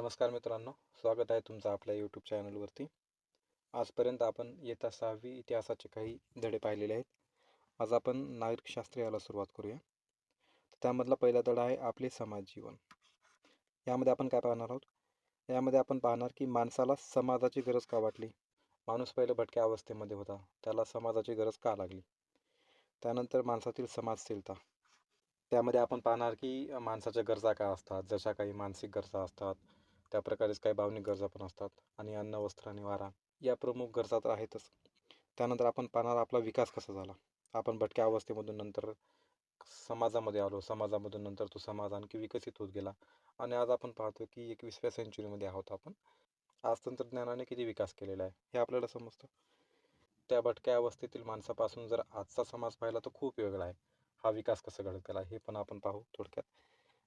नमस्कार मित्रांनो स्वागत आहे तुमचं आपल्या यूट्यूब चॅनलवरती आजपर्यंत आपण येता सहावी इतिहासाचे काही धडे पाहिलेले आहेत. आज आपण नागरिकशास्त्र याला सुरुवात करूया. त्यामधला पहिला धडा आहे आपले समाज जीवन. यामध्ये आपण काय पाहणार आहोत? यामध्ये आपण पाहणार की माणसाला समाजाची गरज का वाटली? माणूस पहिलं भटक्या अवस्थेमध्ये होता. त्याला समाजाची गरज का लागली? त्यानंतर माणसातील समाजशीलता. त्यामध्ये आपण पाहणार की माणसाच्या गरजा काय असतात? जशा काही मानसिक गरजा असतात त्या प्रकारेच काही भावनिक गरजा पण असतात आणि अन्न वस्त्र आणि वारा या प्रमुख गरजा तर आहेतच. त्यानंतर आपण पाहणार आपला विकास कसा झाला. आपण भटक्या अवस्थेमधून नंतर समाजामध्ये आलो. समाजामधून नंतर तो समाज आणखी विकसित होत गेला. आणि आज आपण पाहतो की एकविसव्या सेंचुरीमध्ये आहोत आपण. आज तंत्रज्ञानाने किती विकास केलेला आहे हे आपल्याला समजतं. त्या भटक्या अवस्थेतील माणसापासून जर आजचा समाज पाहिला तर खूप वेगळा आहे. हा विकास कसा घडत गेला हे पण आपण पाहू थोडक्यात.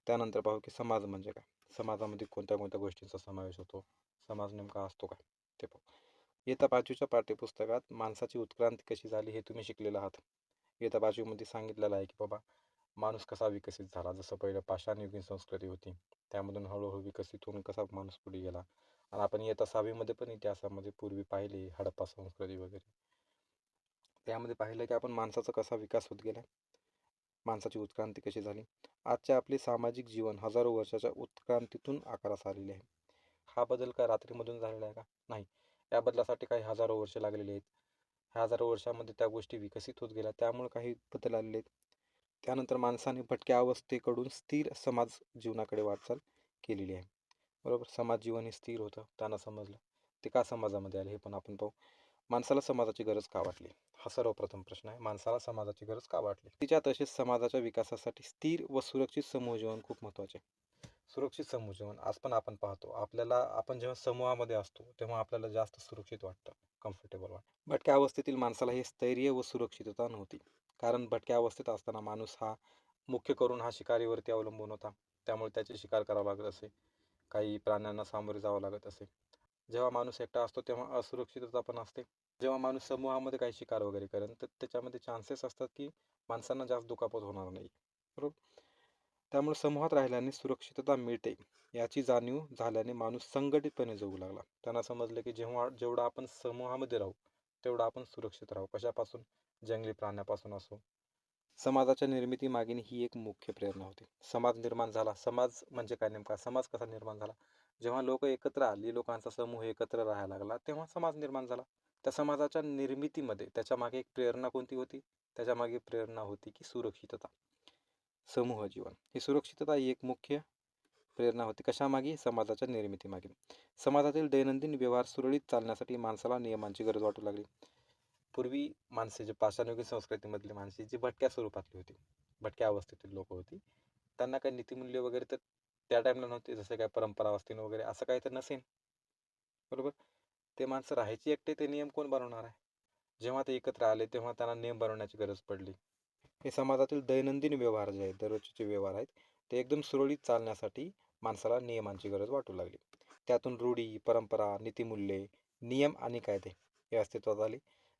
त्यानंतर पाहू की समाज म्हणजे काय? समाजामध्ये कोणत्या कोणत्या गोष्टींचा समावेश होतो? समाज नेमका असतो काय? ते पाहू. येत्या पाचवीच्या पाठ्यपुस्तकात माणसाची उत्क्रांती कशी झाली हे तुम्ही शिकलेलं आहात. येत्या पाचवीमध्ये सांगितलेलं आहे की बाबा माणूस कसा विकसित झाला? जसं पहिलं पाषाणयुगीन संस्कृती होती त्यामधून हळूहळू विकसित होऊन कसा माणूस पुढे गेला? आणि आपण येत्या सहावीमध्ये पण इतिहासामध्ये पूर्वी पाहिले हडप्पा संस्कृती वगैरे. त्यामध्ये पाहिलं की आपण माणसाचा कसा विकास होत गेला? माणसाची उत्क्रांती कशी झाली? आजचे आपले सामाजिक जीवन हजारो वर्षाच्या उत्क्रांतीतून आकारास आलेले आहे. हा बदल काय रात्रीमधून झालेला आहे का? नाही. या बदलासाठी काही हजारो वर्ष लागलेली आहेत. ह्या हजारो वर्षामध्ये त्या गोष्टी विकसित होत गेल्या. त्यामुळे काही बदल आलेले आहेत. त्यानंतर माणसाने भटक्या अवस्थेकडून स्थिर समाज जीवनाकडे वाटचाल केलेली आहे. बरोबर? समाज जीवन हे स्थिर होतं. त्यांना समजलं. ते का समाजामध्ये आले हे पण आपण पाहू. माणसाला समाजाची गरज का वाटली? हा सर्वप्रथम प्रश्न आहे. माणसाला समाजाची गरज का वाटली? तिच्या तसेच समाजाच्या विकासासाठी स्थिर व सुरक्षित समूह जीवन खूप महत्त्वाचे सुरक्षित समूह जीवन आज पण आपण पाहतो. आपल्याला आपण जेव्हा समूहामध्ये असतो तेव्हा आपल्याला जास्त सुरक्षित वाटतं कम्फर्टेबल वाटतं. भटक्या अवस्थेतील माणसाला हे स्थैर्य व सुरक्षितता नव्हती. कारण भटक्या अवस्थेत असताना माणूस हा मुख्य करून हा शिकारीवरती अवलंबून होता. त्यामुळे त्याची शिकार करावं लागत असे. काही प्राण्यांना सामोरे जावं लागत असे. जेव्हा माणूस एकटा असतो तेव्हा असुरक्षितता पण असते. जेव्हा माणूस समूहामध्ये काही शिकार वगैरे करेन तर त्याच्यामध्ये चान्सेस असतात की माणसांना जास्त दुखापत होणार नाही. बरोबर? त्यामुळे समूहात राहिल्याने सुरक्षितता मिळते. याची जाणीव झाल्याने माणूस संघटितपणे जगू लागला. त्यांना समजलं की जेव्हा जेवढा आपण समूहामध्ये राहू तेवढा आपण सुरक्षित राहू. कशापासून? जंगली प्राण्यापासून असो. समाजाच्या निर्मिती मागील ही एक मुख्य प्रेरणा होती. समाज निर्माण झाला. समाज म्हणजे काय नेमका? समाज कसा निर्माण झाला? जेव्हा लोक एकत्र आली लोकांचा समूह एकत्र राहायला लागला तेव्हा समाज निर्माण झाला. त्या समाजाच्या निर्मितीमध्ये त्याच्यामागे एक प्रेरणा कोणती होती? त्याच्यामागे प्रेरणा होती की सुरक्षितता. समूह जीवन. ही सुरक्षितता ही एक मुख्य प्रेरणा होती. कशामागे? समाजाच्या निर्मितीमागे. समाजातील दैनंदिन व्यवहार सुरळीत चालण्यासाठी माणसाला नियमांची गरज वाटू लागली. पूर्वी माणसे जे पाषाणयुगीन संस्कृतीमधली माणसे जी भटक्या स्वरूपातली होती भटक्या अवस्थेतील लोक होती त्यांना काही नीतिमूल्य वगैरे तर त्या टाईमला नव्हती जसं काय परंपरा असतील वगैरे असं काही तर नसेल बरोबर? ते माणसं राहायची एकटे ते नियम कोण बनवणार आहे? जेव्हा ते एकत्र आले तेव्हा त्यांना नियम बनवण्याची गरज पडली. हे समाजातील दैनंदिन व्यवहार जे आहेत दररोजचे व्यवहार आहेत ते एकदम सुरळीत चालण्यासाठी माणसाला नियमांची गरज वाटू लागली. त्यातून रूढी परंपरा नीतिमूल्ये नियम आणि कायदे हे अस्तित्वात आले.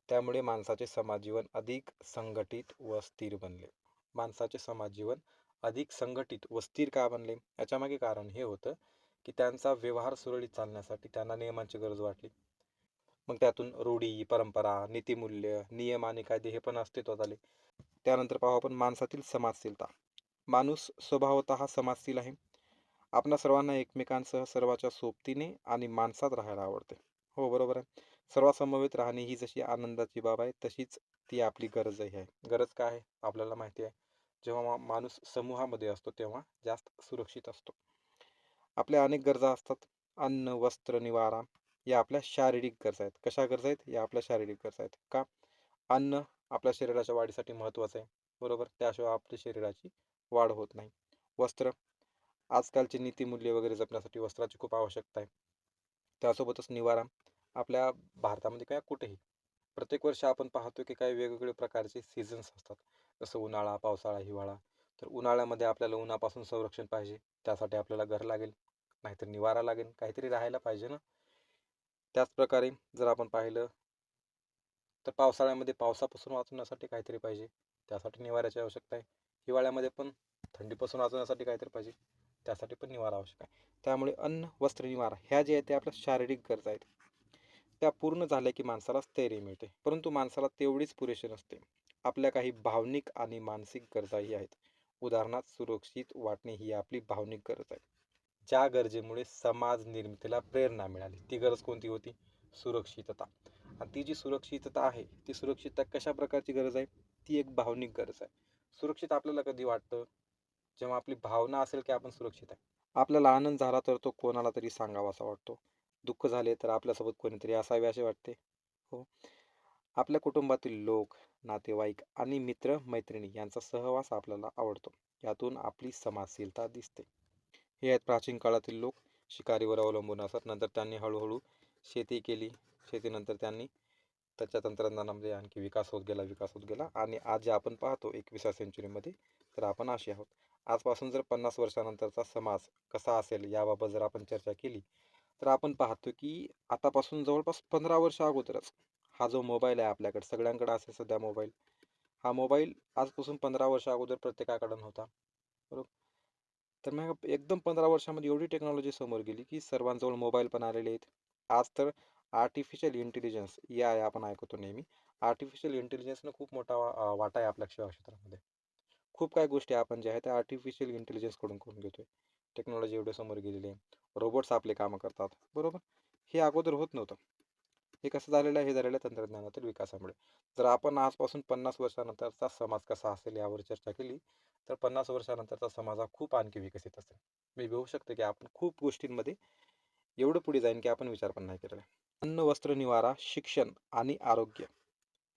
त्यामुळे माणसाचे समाजजीवन अधिक संघटित व स्थिर बनले. माणसाचे समाजजीवन अधिक संघटित व स्थिर का बनले? याच्यामागे कारण हे होतं की त्यांचा व्यवहार सुरळीत चालण्यासाठी त्यांना नियमांची गरज वाटली. मग त्यातून रूढी परंपरा नीतिमूल्य नियम आणि कायदे हे पण अस्तित्वात आले. त्यानंतर पाहू आपण माणसातील समाजशीलता. माणूस स्वभावतः हा समाजशील आहे. आपणा सर्वांना एकमेकांसह सर्वाच्या सोबतीने आणि माणसात राहायला आवडते. हो बरोबर आहे. सर्वासमवेत राहणे ही जशी आनंदाची बाब आहे तशीच ती आपली गरजही आहे. गरज काय आहे? आपल्याला माहिती आहे. जेव्हा माणूस समूहामध्ये असतो तेव्हा जास्त सुरक्षित असतो. आपल्या अनेक गरजा असतात. अन्न वस्त्र निवारा या आपल्या शारीरिक गरजा आहेत. कशा गरजा आहेत? या आपल्या शारीरिक गरजा आहेत. का? अन्न आपल्या शरीराच्या वाढीसाठी महत्त्वाचं आहे. बरोबर? त्याशिवाय आपल्या शरीराची वाढ होत नाही. वस्त्र आजकालची नीतिमूल्य वगैरे जपण्यासाठी वस्त्राची खूप आवश्यकता आहे. त्यासोबतच निवारा आपल्या भारतामध्ये काय? कुठेही. प्रत्येक वर्ष आपण पाहतो की काही वेगवेगळे प्रकारचे सीझन्स असतात. जसं उन्हाळा पावसाळा हिवाळा तर उन्हाळ्यामध्ये आपल्याला उन्हापासून संरक्षण पाहिजे. त्यासाठी आपल्याला घर लागेल नाहीतर निवारा लागेल काहीतरी राहायला पाहिजे ना? त्याचप्रकारे जर आपण पाहिलं तर पावसाळ्यामध्ये पावसापासून वाचवण्यासाठी काहीतरी पाहिजे. त्यासाठी निवाऱ्याची आवश्यकता आहे. हिवाळ्यामध्ये पण थंडीपासून वाचवण्यासाठी काहीतरी पाहिजे. त्यासाठी पण निवारा आवश्यक आहे. त्यामुळे अन्न वस्त्र निवारा ह्या जे आहेत ते आपल्या शारीरिक गरजा आहेत. त्या पूर्ण झाल्या की माणसाला स्थैर्य मिळते. परंतु माणसाला तेवढीच पुरेशी नसते. आपल्या काही भावनिक आणि मानसिक गरजाही आहेत. उदाहरणार्थ सुरक्षित वाटणे ही आपली भावनिक गरज आहे. ज्या गरजेमुळे समाज निर्मितीला प्रेरणा मिळाली ती गरज कोणती होती? सुरक्षितता. आणि ती जी सुरक्षितता आहे ती सुरक्षितता कशा प्रकारची गरज आहे? ती एक भावनिक गरज आहे. सुरक्षित आपल्याला कधी वाटतं? जेव्हा आपली भावना असेल की आपण सुरक्षित आहे. आपल्याला आनंद झाला तर तो कोणाला तरी सांगावा असा वाटतो. दुःख झाले तर आपल्यासोबत कोणीतरी असावे असे वाटते. हो. आपल्या कुटुंबातील लोक नातेवाईक आणि मित्र मैत्रिणी यांचा सहवास आपल्याला आवडतो. यातून आपली समाजशीलता दिसते. हे आहेत प्राचीन काळातील लोक. शिकारीवर अवलंबून असत. नंतर त्यांनी हळूहळू शेती केली. शेतीनंतर त्यांनी त्याच्या तंत्रज्ञानामध्ये आणखी विकास होत गेला विकास होत गेला आणि आज जे आपण पाहतो एकविसा सेंचुरीमध्ये तर आपण असे आहोत. आजपासून जर पन्नास वर्षानंतरचा समाज कसा असेल याबाबत जर आपण चर्चा केली तर आपण पाहतो की आतापासून जवळपास पंधरा वर्ष अगोदरच हा जो मोबाईल आहे आपल्याकडे सगळ्यांकडे असेल सध्या मोबाईल. हा मोबाईल आजपासून पंधरा वर्ष अगोदर प्रत्येकाकडून होता. बरोबर? तर मग एकदम पंधरा वर्षामध्ये एवढी टेक्नॉलॉजी समोर गेली की सर्वांजवळ मोबाईल पण आलेले आहेत. आज तर आर्टिफिशियल इंटेलिजन्स या आहे आपण ऐकतो नेहमी. आर्टिफिशियल इंटेलिजन्सनं खूप मोठा वा- वाटा आहे आपल्या सेवा क्षेत्रामध्ये. खूप काही गोष्टी आपण ज्या आहेत त्या आर्टिफिशियल इंटेलिजन्सकडून करून घेतोय. टेक्नॉलॉजी एवढे समोर गेलेली आहे. रोबोट्स आपले कामं करतात. बरोबर? हे अगोदर होत नव्हतं. हे कसं झालेलं आहे? हे झालेलं आहे तंत्रज्ञानातील विकासामुळे. जर आपण आजपासून पन्नास वर्षानंतरचा समाज कसा असेल यावर चर्चा केली तर पन्नास वर्षानंतरचा समाज हा खूप आणखी विकसित असेल. मी बघू शकतो की आपण खूप गोष्टींमध्ये एवढं पुढे जाईन की आपण विचार पण नाही केलेला अन्न वस्त्र निवारा शिक्षण आणि आरोग्य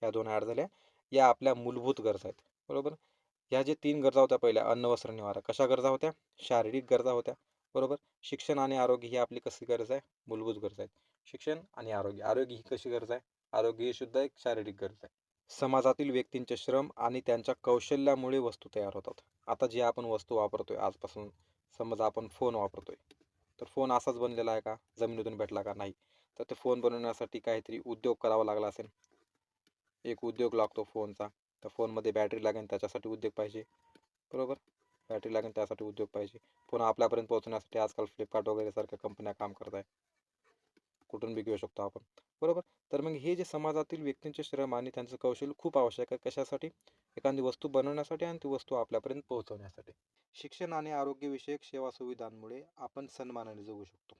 या दोन ॲड झाल्या. या आपल्या मूलभूत गरजा आहेत. बरोबर? ह्या जे तीन गरजा होत्या पहिल्या अन्न वस्त्र निवारा. कशा गरजा होत्या? शारीरिक गरजा होत्या. बरोबर? शिक्षण आणि आरोग्य ही आपली कशी गरज आहे? मूलभूत गरज आहेत. शिक्षण आणि आरोग्य. आरोग्य ही कशी गरज आहे? आरोग्य ही सुद्धा एक शारीरिक गरज आहे. समाजातील व्यक्तींचे श्रम आणि त्यांच्या कौशल्यामुळे वस्तू तयार होतात. आता जे आपण वस्तू वापरतोय आजपासून समजा आपण फोन वापरतोय. तर फोन असाच बनलेला आहे का? जमिनीतून भेटला का? नाही. तर ते फोन बनवण्यासाठी काहीतरी उद्योग करावा लागला असेल. एक उद्योग लागतो फोनचा. तर फोनमध्ये बॅटरी लागेल त्याच्यासाठी उद्योग पाहिजे. बरोबर? बॅटरी लागेल त्यासाठी उद्योग पाहिजे. पुन्हा आपल्यापर्यंत पोहोचण्यासाठी आजकाल फ्लिपकार्ट वगैरे सारख्या कंपन्या काम करत आहे कुठून बी घेऊ शकतो आपण. बरोबर? तर मग हे जे समाजातील व्यक्तींचे श्रम आणि त्यांचं कौशल्य खूप आवश्यक आहे. कशासाठी? एखादी वस्तू बनवण्यासाठी आणि ती वस्तू आपल्यापर्यंत पोहोचवण्यासाठी. शिक्षण आणि आरोग्यविषयक सेवा सुविधांमुळे आपण सन्मानाने जगू शकतो.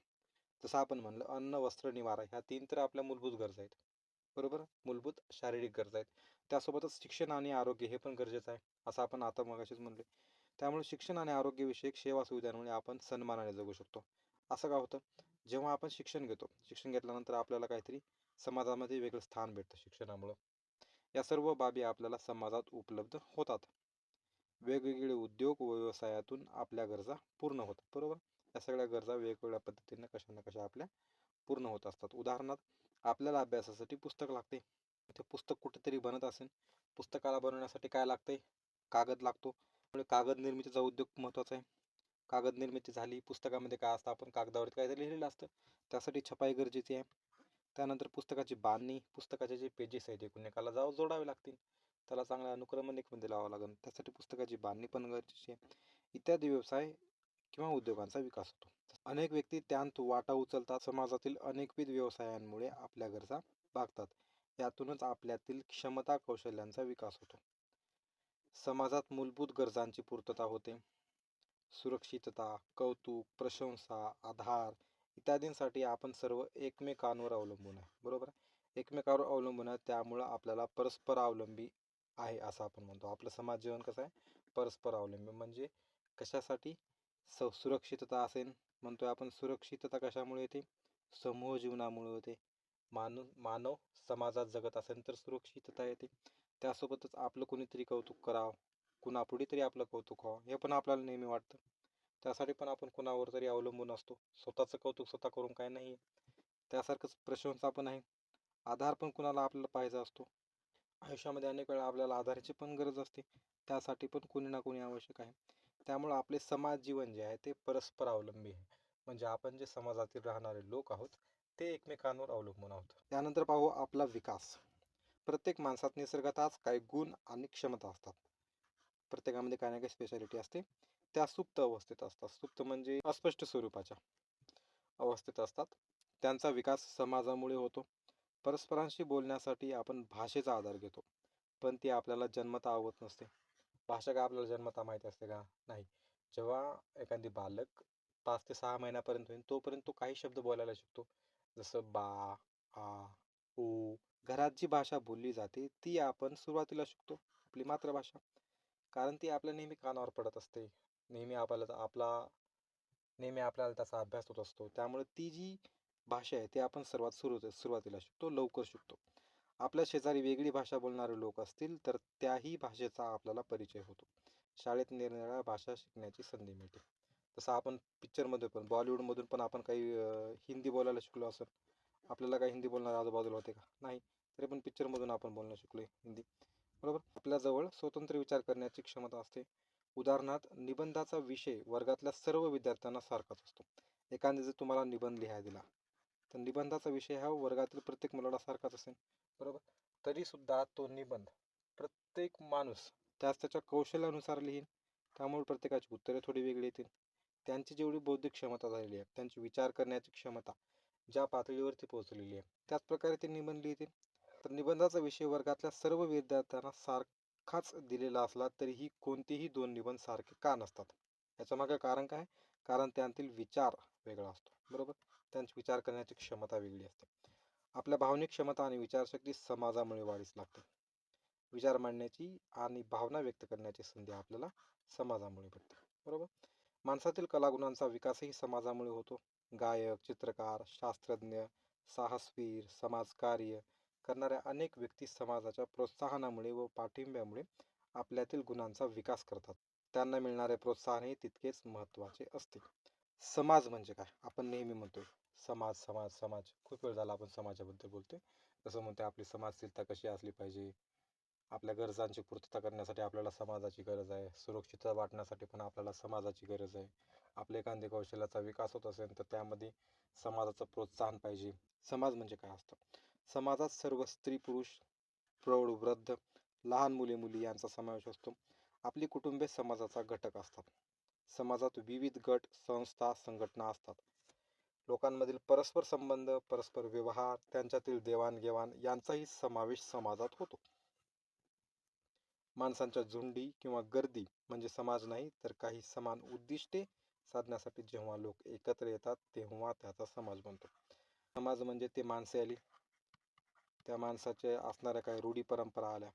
जसं आपण म्हणलं अन्न वस्त्र निवारा ह्या तीन तर आपल्या मूलभूत गरजा आहेत. बरोबर? मूलभूत शारीरिक गरजा आहेत. त्यासोबतच शिक्षण आणि आरोग्य हे पण गरजेचं आहे असं आपण आता मगाशीच म्हणले त्यामुळे शिक्षण आणि आरोग्यविषयक सेवा सुविधांमुळे आपण सन्मानाने जगू शकतो. असं का होतं? जेव्हा आपण शिक्षण घेतो शिक्षण घेतल्यानंतर आपल्याला काहीतरी समाजामध्ये वेगळं स्थान भेटतं शिक्षणामुळं. या सर्व बाबी आपल्याला समाजात उपलब्ध होतात. वेगवेगळे उद्योग व व्यवसायातून आपल्या गरजा पूर्ण होतात बरोबर? या सगळ्या गरजा वेगवेगळ्या पद्धतीने कशा ना कशा आपल्या पूर्ण होत असतात. उदाहरणार्थ आपल्याला अभ्यासासाठी पुस्तक लागते. ते पुस्तक कुठेतरी बनत असेल. पुस्तकाला बनवण्यासाठी काय लागतंय? कागद लागतो. कागद निर्मितीचा उद्योग महत्त्वाचा आहे. कागद निर्मिती झाली पुस्तकामध्ये काय असतं आपण कागदावरती काहीतरी लिहिलेलं असतं. त्यासाठी छपाई गरजेची आहे. त्यानंतर पुस्तकाची बांधणी पुस्तकाचे जे पेजेस आहेत एकूण जाऊ जोडावे लागतील. त्याला चांगल्या अनुक्रमणिकमध्ये लावावं लागेल. त्यासाठी पुस्तकाची बांधणी पण गरजेची आहे. इत्यादी व्यवसाय किंवा उद्योगांचा विकास होतो. अनेक व्यक्ती त्यांत वाटा उचलतात. समाजातील अनेकविध व्यवसायांमुळे आपल्या गरजा भागतात. यातूनच आपल्यातील क्षमता कौशल्यांचा विकास होतो. समाजात मूलभूत गरजांची पूर्तता होते. सुरक्षितता कौतुक प्रशंसा आधार इत्यादींसाठी आपण सर्व एकमेकांवर अवलंबून आहे. बरोबर? एकमेकावर अवलंबून आहे त्यामुळं आपल्याला परस्पर अवलंबी आहे असं आपण म्हणतो. आपलं समाज जीवन कसं आहे? परस्पर अवलंबी. म्हणजे कशासाठी? स सुरक्षितता असेल म्हणतोय आपण. सुरक्षितता कशामुळे येते? समूह जीवनामुळे होते. मानव मानव समाजात जगत असेल तर सुरक्षितता येते. त्यासोबतच आपलं कोणीतरी कौतुक करावं. कुणापुढे तरी आपलं कौतुक व्हावं हे पण आपल्याला नेहमी वाटतं. त्यासाठी पण आपण कुणावर तरी अवलंबून असतो. स्वतःचं कौतुक स्वतः करून काय नाही त्यासारखंच प्रशंसा पण आहे. आधार पण कुणाला आपल्याला पाहिजे असतो. आयुष्यामध्ये अनेक वेळा आपल्याला आधाराची पण गरज असते. त्यासाठी पण कोणी ना कोणी आवश्यक आहे. त्यामुळं आपले समाज जीवन जे आहे ते परस्पर अवलंबी आहे. म्हणजे आपण जे समाजातील राहणारे लोक आहोत ते एकमेकांवर अवलंबून आहोत. त्यानंतर पाहू आपला विकास. प्रत्येक माणसात निसर्गतःच काही गुण आणि क्षमता असतात. प्रत्येकामध्ये काही ना काही स्पेशालिटी असते. त्या सुप्त अवस्थेत असतात. सुप्त म्हणजे अस्पष्ट स्वरूपाच्या अवस्थेत असतात. त्यांचा विकास समाजामुळे होतो. परस्परांशी बोलण्यासाठी आपण भाषेचा आधार घेतो. पण ती आपल्याला जन्मता आवत नसते. भाषा काय आपल्याला जन्मता माहीत असते का? नाही. जेव्हा एखादी बालक पाच ते सहा महिन्यापर्यंत होईल तोपर्यंत तो काही शब्द बोलायला शिकतो. जसं बा आ ओ घरात जी भाषा बोलली जाते ती आपण सुरुवातीला शिकतो. आपली मातृभाषा. कारण ती आपल्या नेहमी कानावर पडत असते. नेहमी आपल्याला आपला नेहमी आपल्याला त्याचा अभ्यास होत असतो. त्यामुळे ती जी भाषा आहे ती आपण सर्वात सुरू सुरुवातीला शिकतो लवकर शिकतो. आपल्या शेजारी वेगळी भाषा बोलणारे लोक असतील तर त्याही भाषेचा आपल्याला परिचय होतो. शाळेत निरनिराळ्या भाषा शिकण्याची संधी मिळते. तसं आपण पिक्चरमध्ये पण बॉलिवूडमधून पण आपण काही हिंदी बोलायला शिकलो असेल. आपल्याला काही हिंदी बोलणारे आजूबाजूला होते का? नाही. तरी पण पिक्चरमधून आपण बोलणं शिकलो हिंदी. बरोबर? आपल्याजवळ स्वतंत्र विचार करण्याची क्षमता असते. उदाहरणार्थ निबंधाचा विषय वर्गातल्या सर्व विद्यार्थ्यांना सारखाच असतो. एखाद्या जर तुम्हाला निबंध लिहायला दिला तर निबंधाचा विषय हा वर्गातील प्रत्येक मुलाला सारखाच असेल. बरोबर? तरीसुद्धा तो निबंध प्रत्येक माणूस त्याच त्याच्या कौशल्यानुसार लिहीन. त्यामुळे प्रत्येकाची उत्तरे थोडी वेगळी येतील. त्यांची जेवढी बौद्धिक क्षमता झालेली आहे त्यांची विचार करण्याची क्षमता ज्या पातळीवरती पोहोचलेली आहे त्याच प्रकारे ते निबंध लिहितील. तर निबंधाचा विषय वर्गातल्या सर्व विद्यार्थ्यांना सारखाच दिलेला असला तरीही कोणतेही दोन निबंध सारखे का नसतात? याच्यामागे कारण काय? कारण त्यांतील विचार वेगळा असतो. बरोबर? त्यांची विचार करण्याची क्षमता वेगळी असते. आपल्या भावनिक क्षमता आणि विचारशक्ती समाजामुळे वाढीस लागते. विचार मांडण्याची आणि भावना व्यक्त करण्याची संधी आपल्याला समाजामुळे भेटते. बरोबर? माणसातील कलागुणांचा विकासही समाजामुळे होतो. गायक चित्रकार शास्त्रज्ञ साहसवीर समाजकार्य करणाऱ्या अनेक व्यक्ती समाजाच्या प्रोत्साहनामुळे व पाठिंब्यामुळे आपल्यातील गुणांचा विकास करतात. त्यांना मिळणारे प्रोत्साहनही तितकेच महत्त्वाचे असते. समाज म्हणजे काय? आपण नेहमी म्हणतो समाज समाज समाज. खूप वेळ झाला आपण समाजाबद्दल बोलतोय. जसं म्हणते आपली समाजशीलता कशी असली पाहिजे? आपल्या गरजांची पूर्तता करण्यासाठी आपल्याला समाजाची गरज आहे. सुरक्षितता वाटण्यासाठी पण आपल्याला समाजाची गरज आहे. आपल्या एखाद्या कौशल्याचा विकास होत असेल तर त्यामध्ये समाजाचं प्रोत्साहन पाहिजे. समाज म्हणजे काय असतं? समाजात सर्व स्त्री पुरुष प्रौढ वृद्ध लहान मुले मुली यांचा समावेश असतो. आपली कुटुंबे समाजाचा घटक असतात. समाजात विविध गट संस्था संघटना असतात. लोकांमधील परस्पर संबंध परस्पर व्यवहार त्यांच्यातील देवाणघेवाण यांचाही समावेश समाजात होतो. माणसांच्या झुंडी किंवा गर्दी म्हणजे समाज नाही तर काही समान उद्दिष्टे साधण्यासाठी जेव्हा लोक एकत्र येतात तेव्हा त्याचा समाज बनतो. समाज म्हणजे ते माणसे आली. त्या माणसाचे असणाऱ्या काही रूढी परंपरा आल्या.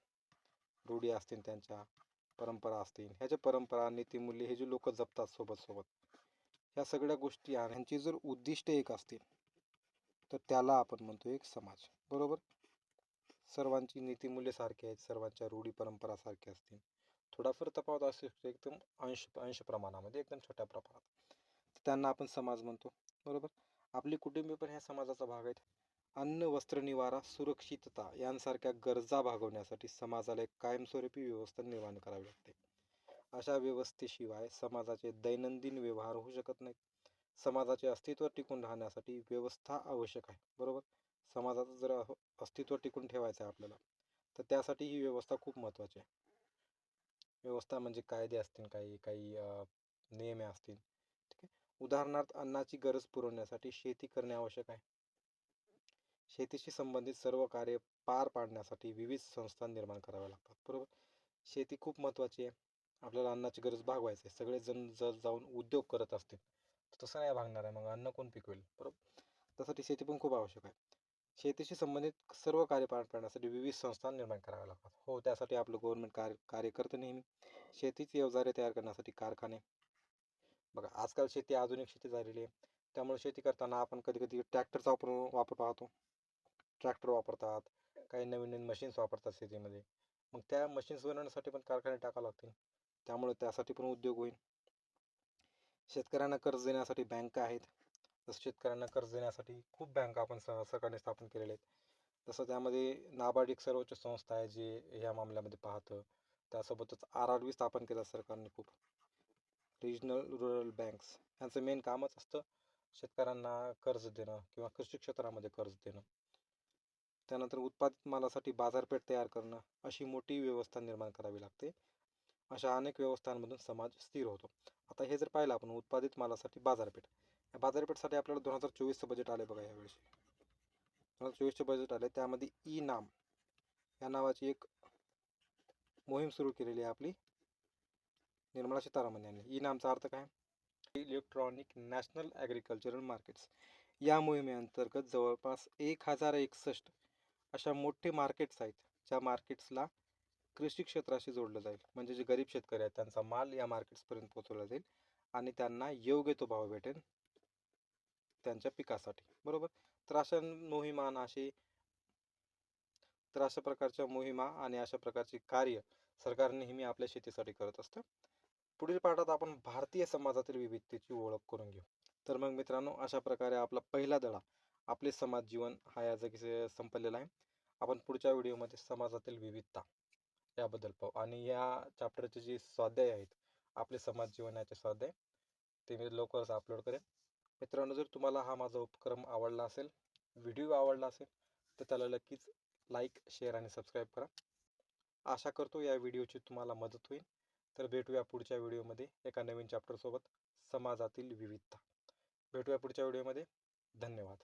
रूढी असतील त्यांच्या परंपरा असतील. ह्याच्या परंपरा नीतीमूल्य हे जे लोक जपतात सोबत सोबत ह्या सगळ्या गोष्टी आणि ह्यांची जर उद्दिष्ट एक असतील तर त्याला आपण म्हणतो एक समाज. बरोबर? सर्वांची नीतीमूल्य सारखी आहेत सर्वांच्या रूढी परंपरा सारख्या असतील. थोडाफार तफावत असू शकतो एकदम अंश अंश प्रमाणामध्ये एकदम छोट्या प्रमाणात. त्यांना आपण समाज म्हणतो. बरोबर? आपली कुटुंबीय पण ह्या समाजाचा भाग आहेत. अन्न वस्त्र निवारा सुरक्षितता यांसारख्या गरजा भागवण्यासाठी समाजाला एक कायमस्वरूपी व्यवस्था निर्माण करावी लागते. अशा व्यवस्थेशिवाय समाजाचे दैनंदिन व्यवहार होऊ शकत नाहीत. समाजाचे अस्तित्व टिकून राहण्यासाठी व्यवस्था आवश्यक आहे बरोबर? समाजाचं जर अस्तित्व टिकून ठेवायचं आहे आपल्याला तर त्यासाठी ही व्यवस्था खूप महत्त्वाची आहे. व्यवस्था म्हणजे कायदे असतील काही काही नियमे असतील ठीक आहे? उदाहरणार्थ अन्नाची गरज पुरवण्यासाठी शेती करणे आवश्यक आहे. शेतीशी संबंधित सर्व कार्य पार पाडण्यासाठी विविध संस्था निर्माण कराव्या लागतात. बरोबर? शेती खूप महत्त्वाची आहे. आपल्याला अन्नाची गरज भागवायची आहे. सगळेजण जर जाऊन उद्योग करत असतील तर तसं नाही भागणार आहे. मग अन्न कोण पिकवेल? बरोबर? त्यासाठी शेती पण खूप आवश्यक आहे. शेतीशी संबंधित सर्व कार्य पार पाडण्यासाठी विविध संस्था निर्माण कराव्या लागतात. हो त्यासाठी आपलं गव्हर्नमेंट कार्य कार्य करतं नेहमी. शेतीची अवजारे तयार करण्यासाठी कारखाने. बघा आजकाल शेती आधुनिक शेती झालेली आहे. त्यामुळे शेती करताना आपण कधी कधी ट्रॅक्टरचा वापर वापर पाहतो. ट्रॅक्टर वापरतात काही नवीन नवीन मशीन्स वापरतात शेतीमध्ये. मग त्या मशीन्स बनवण्यासाठी पण कारखाने टाकावे लागतील. त्यामुळे त्यासाठी पण उद्योग होईल. शेतकऱ्यांना कर्ज देण्यासाठी बँका आहेत. जसं शेतकऱ्यांना कर्ज देण्यासाठी खूप बँका आपण स सरकारने स्थापन केलेल्या आहेत. जसं त्यामध्ये नाबार्ड एक सर्वोच्च संस्था आहे जे ह्या मामल्यामध्ये पाहतं. त्यासोबतच आर आर बी स्थापन केलं सरकारने खूप. रिजनल रुरल बँक्स यांचं मेन कामच असतं शेतकऱ्यांना कर्ज देणं किंवा कृषी क्षेत्रामध्ये कर्ज देणं. त्यानंतर उत्पादित मालासाठी बाजारपेठ तयार करणं अशी मोठी व्यवस्था निर्माण करावी लागते. अशा अनेक व्यवस्थांमधून समाज स्थिर होतो. आता हे जर पाहिलं आपण उत्पादित मालासाठी बाजारपेठ. या बाजारपेठसाठी आपल्याला दोन हजार चोवीसचं बजेट आले बघा यावेळेस. दोन हजार चोवीसचे बजेट आले त्यामध्ये ई नाम या नावाची एक मोहीम सुरू केलेली आहे आपली. निर्मला सीतारामन यांनी. ई नामचा अर्थ काय? Electronic national agricultural markets. या मोहिमेअंतर्गत जवळपास एक हजार एकसष्ट अशा मोठे मार्केट्स आहेत ज्या मार्केट्सला कृषी क्षेत्राशी जोडलं जाईल. म्हणजे जे गरीब शेतकरी आहेत त्यांचा माल या मार्केट्सपर्यंत पोहोचवला जाईल आणि त्यांना योग्य तो भाव भेटेल त्यांच्या पिकासाठी. बरोबर? तर अशा मोहिमा अशी तर अशा प्रकारच्या मोहिमा आणि अशा प्रकारची कार्य सरकार नेहमी आपल्या शेतीसाठी करत असतं. पुढील पाठात आपण भारतीय समाजातील विविधतेची ओळख करून घेऊ. तर मग मित्रांनो अशा प्रकारे आपला पहिला धडा आपले समाज जीवन हा या जागी संपलेला आहे. आपण पुढच्या व्हिडिओमध्ये समाजातील विविधता याबद्दल पाहू. आणि या चॅप्टरचे जे स्वाध्याय आहेत आपले समाज जीवन याचे स्वाध्याय ते मी लवकरच अपलोड करेन. मित्रांनो जर तुम्हाला हा माझा उपक्रम आवडला असेल व्हिडिओ आवडला असेल तर त्याला नक्कीच लाईक शेअर आणि सबस्क्राईब करा. आशा करतो या व्हिडिओची तुम्हाला मदत होईल. तर भेटूया पुढच्या व्हिडिओमध्ये एका नवीन चॅप्टरसोबत समाजातील विविधता. भेटूया पुढच्या व्हिडिओमध्ये. धन्यवाद.